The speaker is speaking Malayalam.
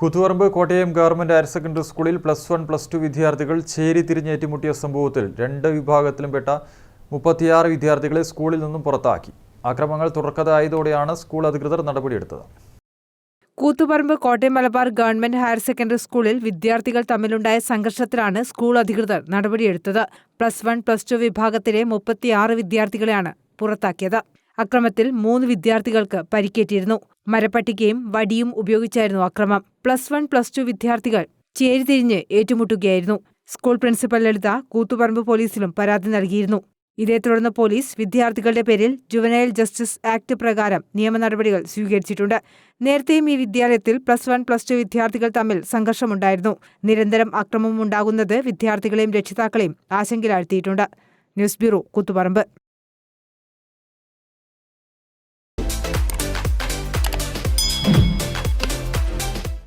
Kuthuparamba Kottayam government higher secondary സ്കൂളിൽ പ്ലസ് വൺ പ്ലസ് ടു വിദ്യാർത്ഥികൾ ചേരി തിരിഞ്ഞേറ്റുമുട്ടിയ സംഭവത്തിൽ രണ്ട് വിഭാഗത്തിലും പെട്ട മുപ്പത്തിയാറ് വിദ്യാർത്ഥികളെ സ്കൂളിൽ നിന്നും പുറത്താക്കി. അക്രമങ്ങൾ തുറക്കതായതോടെയാണ് സ്കൂൾ അധികൃതർ നടപടിയെടുത്തത്. Kuthuparamba Kottayam Malabar government higher secondary സ്കൂളിൽ വിദ്യാർത്ഥികൾ തമ്മിലുണ്ടായ സംഘർഷത്തിലാണ് സ്കൂൾ അധികൃതർ നടപടിയെടുത്തത്. പ്ലസ് വൺ പ്ലസ് ടു വിഭാഗത്തിലെ മുപ്പത്തിയാറ് വിദ്യാർത്ഥികളെയാണ് പുറത്താക്കിയത്. അക്രമത്തിൽ മൂന്ന് വിദ്യാർത്ഥികൾക്ക് പരിക്കേറ്റിരുന്നു. മരപ്പട്ടികയും വടിയും ഉപയോഗിച്ചായിരുന്നു അക്രമം. പ്ലസ് വൺ പ്ലസ് ടു വിദ്യാർത്ഥികൾ ചേരിതിരിഞ്ഞ് ഏറ്റുമുട്ടുകയായിരുന്നു. സ്കൂൾ പ്രിൻസിപ്പൽ ലളിത കൂത്തുപറമ്പ് പോലീസിലും പരാതി നൽകിയിരുന്നു. ഇതേ തുടർന്ന് പോലീസ് വിദ്യാർത്ഥികളുടെ പേരിൽ ജുവനൈൽ ജസ്റ്റിസ് ആക്ട് പ്രകാരം നിയമ നടപടികൾ സ്വീകരിച്ചിട്ടുണ്ട്. നേരത്തെയും ഈ വിദ്യാലയത്തിൽ പ്ലസ് വൺ പ്ലസ് ടു വിദ്യാർത്ഥികൾ തമ്മിൽ സംഘർഷമുണ്ടായിരുന്നു. നിരന്തരം അക്രമമുണ്ടാകുന്നത് വിദ്യാർത്ഥികളെയും രക്ഷിതാക്കളെയും ആശങ്കയിലാഴ്ത്തിയിട്ടുണ്ട്. News bureau Koothuparamba.